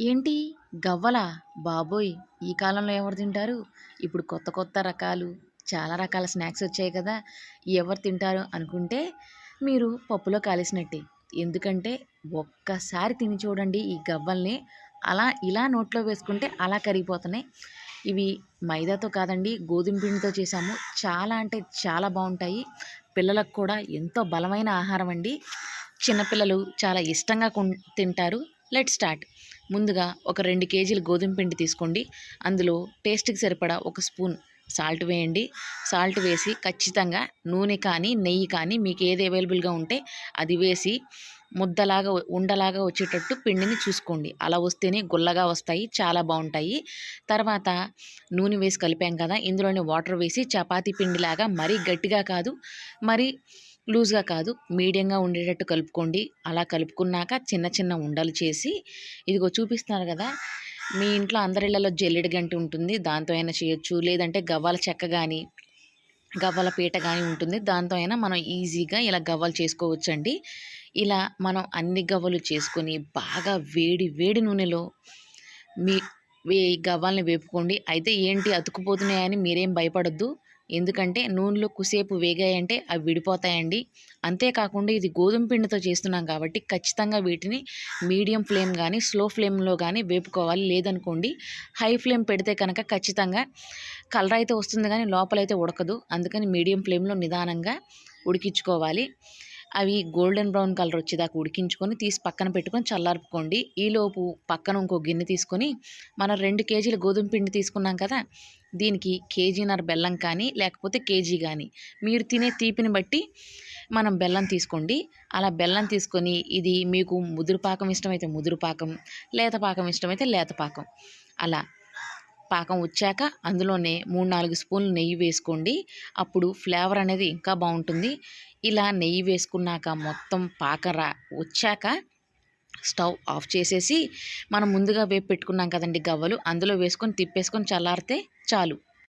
ఏంటి? గవ్వలా? బాబోయ్! ఈ కాలంలో ఎవరు తింటారు? ఇప్పుడు కొత్త కొత్త రకాలు చాలా రకాల స్నాక్స్ వచ్చాయి కదా! ఎవరు తింటారు అనుకుంటే మీరు పప్పులో కాలేసినట్టే. ఎందుకంటే ఒక్కసారి తిని చూడండి ఈ గవ్వల్ని. అలా ఇలా నోట్లో వేసుకుంటే అలా కరిగిపోతున్నాయి. ఇవి మైదాతో కాదండి గోధుమ పిండితో చేసాము చాలా అంటే చాలా బాగుంటాయి. పిల్లలకు కూడా ఎంతో బలమైన ఆహారం అండి. చిన్నపిల్లలు చాలా ఇష్టంగా తింటారు. Let start. ముందుగా ఒక రెండు కేజీలు గోధుమ పిండి తీసుకోండి. అందులో టేస్ట్కి సరిపడా ఒక స్పూన్ సాల్ట్ వేయండి. సాల్ట్ వేసి ఖచ్చితంగా నూనె కానీ నెయ్యి కానీ మీకు ఏది అవైలబుల్గా ఉంటే అది వేసి ముద్దలాగా ఉండలాగా వచ్చేటట్టు పిండిని చూసుకోండి. అలా వస్తేనే గుల్లగా వస్తాయి చాలా బాగుంటాయి. తర్వాత నూనె వేసి కలిపాం కదా ఇందులోనే వాటర్ వేసి చపాతీ పిండిలాగా మరీ గట్టిగా కాదు మరి లూజ్గా కాదు మీడియంగా ఉండేటట్టు కలుపుకోండి. అలా కలుపుకున్నాక చిన్న చిన్న ఉండలు చేసి ఇదిగో చూపిస్తున్నారు కదా మీ ఇంట్లో అందరిళ్ళలో జల్లెడి గంటి ఉంటుంది దాంతో అయినా చేయొచ్చు. లేదంటే గవ్వాల చెక్క కానీ గవ్వల పీట కానీ ఉంటుంది దాంతో అయినా మనం ఈజీగా ఇలా గవ్వలు చేసుకోవచ్చండి. ఇలా మనం అన్ని గవ్వలు చేసుకొని బాగా వేడి వేడి నూనెలో మీ వే గవ్వల్ని వేపుకోండి. అయితే ఏంటి అతుకుపోతున్నాయని మీరేం భయపడొద్దు. ఎందుకంటే నూనెలో కుసేపు వేగాయంటే అవి విడిపోతాయండి. అంతేకాకుండా ఇది గోధుమ పిండితో చేస్తున్నాం కాబట్టి ఖచ్చితంగా వీటిని మీడియం ఫ్లేమ్ కానీ స్లో ఫ్లేమ్లో కానీ వేపుకోవాలి. లేదనుకోండి హై ఫ్లేమ్ పెడితే కనుక ఖచ్చితంగా కలర్ అయితే వస్తుంది కానీ లోపలైతే ఉడకదు. అందుకని మీడియం ఫ్లేమ్లో నిదానంగా ఉడికించుకోవాలి. అవి గోల్డెన్ బ్రౌన్ కలర్ వచ్చేదాకా ఉడికించుకొని తీసి పక్కన పెట్టుకొని చల్లార్పుకోండి. ఈలోపు పక్కన ఇంకో గిన్నె తీసుకొని మనం రెండు కేజీల గోధుమ పిండి తీసుకున్నాం కదా దీనికి కేజీన్నర బెల్లం కానీ లేకపోతే కేజీ కానీ. మీరు తినే తీపిని బట్టి మనం బెల్లం తీసుకోండి. అలా బెల్లం తీసుకొని ఇది మీకు ముదురు పాకం ఇష్టమైతే ముదురు పాకం లేత పాకం ఇష్టమైతే లేత పాకం. అలా పాకం వచ్చాక అందులోనే మూడు నాలుగు స్పూన్లు నెయ్యి వేసుకోండి. అప్పుడు ఫ్లేవర్ అనేది ఇంకా బాగుంటుంది. ఇలా నెయ్యి వేసుకున్నాక మొత్తం పాక వచ్చాక స్టవ్ ఆఫ్ చేసేసి మనం ముందుగా వేపు పెట్టుకున్నాం కదండి గవ్వలు అందులో వేసుకొని తిప్పేసుకొని చల్లారితే చాలు.